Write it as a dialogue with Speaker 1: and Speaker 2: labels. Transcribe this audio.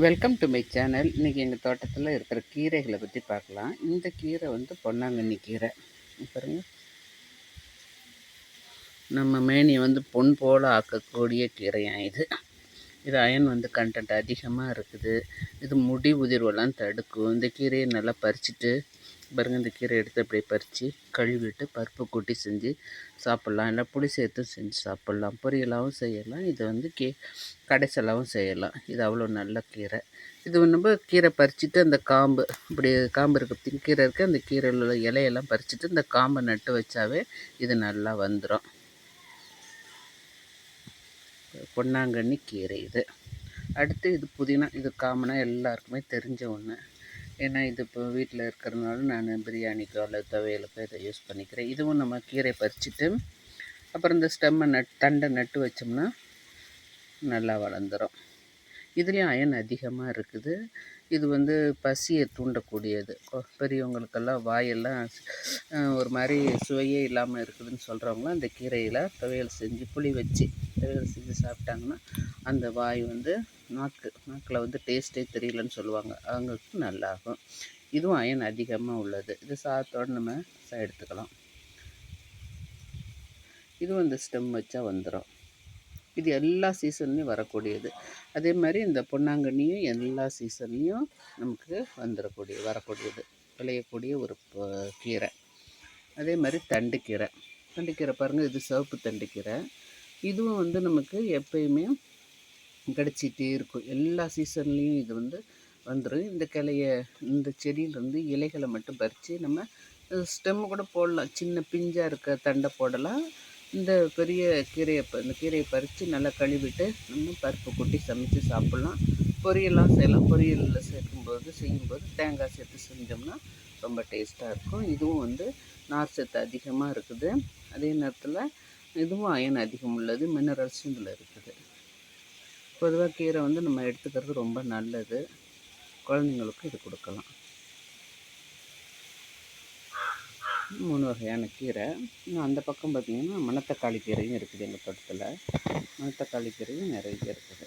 Speaker 1: Welcome to my channel இன்றைக்கி எங்கள் தோட்டத்தில் இருக்கிற கீரைகளை பற்றி பார்க்கலாம். இந்த கீரை வந்து பொன்னாங்கண்ணி கீரை. பாருங்க. நம்ம மேனியை வந்து பொன் போல் ஆக்கக்கூடிய கீரையாக இது. இது அயன் வந்து கண்டென்ட் அதிகமாக இருக்குது. இது முடி உதிர்வெல்லாம் தடுக்கும். இந்த கீரையை நல்லா பறிச்சுட்டு பாருங்கள் இந்த கீரை எடுத்து அப்படியே பறித்து கழுவிட்டு பருப்பு கூட்டி செஞ்சு சாப்பிட்லாம். இல்லை புளி சேர்த்தும் செஞ்சு சாப்பிட்லாம். பொரியலாகவும் செய்யலாம். இதை வந்து கீ கடைசலாகவும் செய்யலாம். இது அவ்வளோ நல்ல கீரை. இது நம்ம கீரை பறிச்சுட்டு அந்த காம்பு இப்படி காம்பு இருக்க கீரை இருக்குது அந்த கீரையில் உள்ள இலையெல்லாம் பறிச்சுட்டு இந்த காம்பை நட்டு வச்சாவே இது நல்லா வந்துடும் பொன்னாங்கண்ணி கீரை இது. அடுத்து இது புதினா இது காமனாக எல்லாருக்குமே தெரிஞ்ச ஒன்று ஏன்னா இது இப்போ வீட்டில் இருக்கிறதுனால நான் பிரியாணிக்கோ அல்லது துவையலுக்கோ இதை யூஸ் பண்ணிக்கிறேன். இதுவும் நம்ம கீரை பறிச்சுட்டு அப்புறம் இந்த ஸ்டெம்மை நட் தண்டை நட்டு வச்சோம்னா நல்லா வளர்ந்துடும் இதுலேயும் அயன் அதிகமாக இருக்குது. இது வந்து பசியை தூண்டக்கூடியது. பெரியவங்களுக்கெல்லாம் வாயெல்லாம் ஒரு மாதிரி சுவையே இல்லாமல் இருக்குதுன்னு சொல்கிறவங்களாம் அந்த கீரையில் துவையல் செஞ்சு புளி வச்சு துவையல் செஞ்சு சாப்பிட்டாங்கன்னா அந்த வாய் வந்து நாக்கு நாக்கில் வந்து டேஸ்ட்டே தெரியலன்னு சொல்லுவாங்க. அவங்களுக்கு நல்லாகும். இதுவும் அயன் அதிகமாக உள்ளது. இது சாத்தோடு நம்ம எடுத்துக்கலாம். இதுவும் இந்த ஸ்டெம் வச்சா வந்துடும் இது எல்லா சீசன்லேயும் வரக்கூடியது. அதே மாதிரி இந்த பொன்னாங்கண்ணியும் எல்லா சீசன்லேயும் நமக்கு வந்துடக்கூடிய வரக்கூடியது. விளையக்கூடிய ஒரு கீரை. அதே மாதிரி தண்டுக்கீரை. தண்டுக்கீரை பாருங்கள் இது சிவப்பு தண்டுக்கீரை. இதுவும் வந்து நமக்கு எப்பயுமே கிடச்சிட்டே இருக்கும். எல்லா சீசன்லேயும் இது வந்து வந்துடும் இந்த கிளைய இந்த செடியிலேருந்து இலைகளை மட்டும் பறித்து நம்ம ஸ்டெம்மு கூட போடலாம். சின்ன பிஞ்சாக இருக்க தண்டை போடலாம். இந்த பெரிய கீரையை இந்த கீரையை பறித்து நல்லா கழுவிட்டு நம்ம பருப்பு கொட்டி சமைச்சு சாப்பிட்லாம். பொரியல்லாம் செய்யலாம். பொரியலில் சேர்க்கும்போது செய்யும்போது தேங்காய் சேர்த்து செஞ்சோம்னா ரொம்ப டேஸ்ட்டாக இருக்கும். இதுவும் வந்து நார் சத்து அதிகமாக இருக்குது. அதே நேரத்தில் இதுவும் அயன் அதிகம் உள்ளது. மினரல்ஸும் இதில் இருக்குது. பொதுவாக கீரை வந்து நம்ம எடுத்துக்கிறது ரொம்ப நல்லது. குழந்தைங்களுக்கும் இது கொடுக்கலாம். மூணு வகையான கீரை. இன்னும் அந்த பக்கம் பார்த்திங்கன்னா மணத்தக்காளி கீரையும் இருக்குது எங்கள் தோட்டத்தில். மணத்தக்காளி கீரையும் நிறைய இருக்குது.